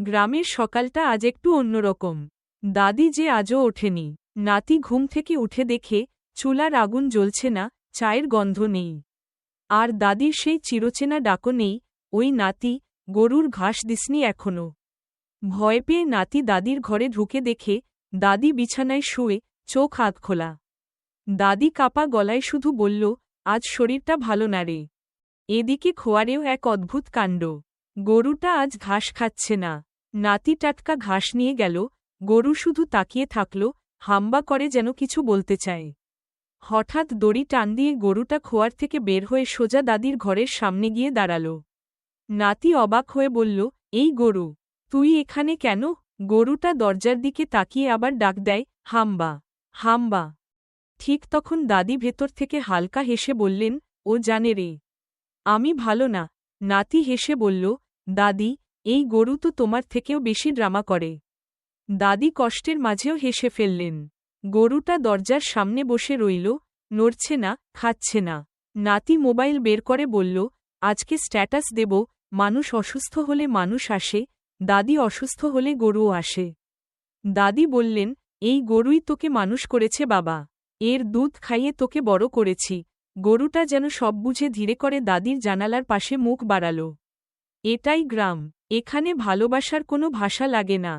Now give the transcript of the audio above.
গ্রামের সকালটা আজ একটু অন্যরকম। দাদি যে আজও ওঠেনি। নাতি ঘুম থেকে উঠে দেখে চুলার আগুন জ্বলছে না, চায়ের গন্ধ নেই। আর দাদির সেই চিরচেনা ডাকো নেই, ওই নাতি, গরুর ঘাস দিসনি এখনও ভয় পেয়ে নাতি দাদির ঘরে ঢুকে দেখে দাদি বিছানায় শুয়ে চোখ হাত খোলা। দাদি কাপা গলায় শুধু বলল, আজ শরীরটা ভালো না রে। এদিকে খোয়ারেও এক অদ্ভুত কাণ্ড। গরুটা আজ ঘাস খাচ্ছে না। নাতি টাটকা ঘাস নিয়ে গেল, গরু শুধু তাকিয়ে থাকল, হাম্বা করে যেন কিছু বলতে চায়। হঠাৎ দড়ি টান দিয়ে গরুটা খোয়ার থেকে বের হয়ে সোজা দাদির ঘরের সামনে গিয়ে দাঁড়াল। নাতি অবাক হয়ে বলল, এই গরু, তুই এখানে কেন? গরুটা দরজার দিকে তাকিয়ে আবার ডাক দেয়, হাম্বা হাম্বা। ঠিক তখন দাদি ভেতর থেকে হালকা হেসে বললেন, ও জানে রে, আমি ভালো না। নাতি হেসে বলল, দাদি এই গরু তো তোমার থেকেও বেশি ড্রামা করে। দাদি কষ্টের মাঝেও হেসে ফেললেন। গরুটা দরজার সামনে বসে রইল, নড়ছে না, খাচ্ছে না। নাতি মোবাইল বের করে বলল, আজকে স্ট্যাটাস দেব, মানুষ অসুস্থ হলে মানুষ আসে, দাদি অসুস্থ হলে গরুও আসে। দাদি বললেন, এই গরুই তোকে মানুষ করেছে বাবা। এর দুধ খাইয়ে তোকে বড় করেছি। গরুটা যেন সব বুঝে ধীরে করে দাদির জানালার পাশে মুখ বাড়াল। এটাই গ্রাম। এখানে ভালোবাসার কোনো ভাষা লাগে না।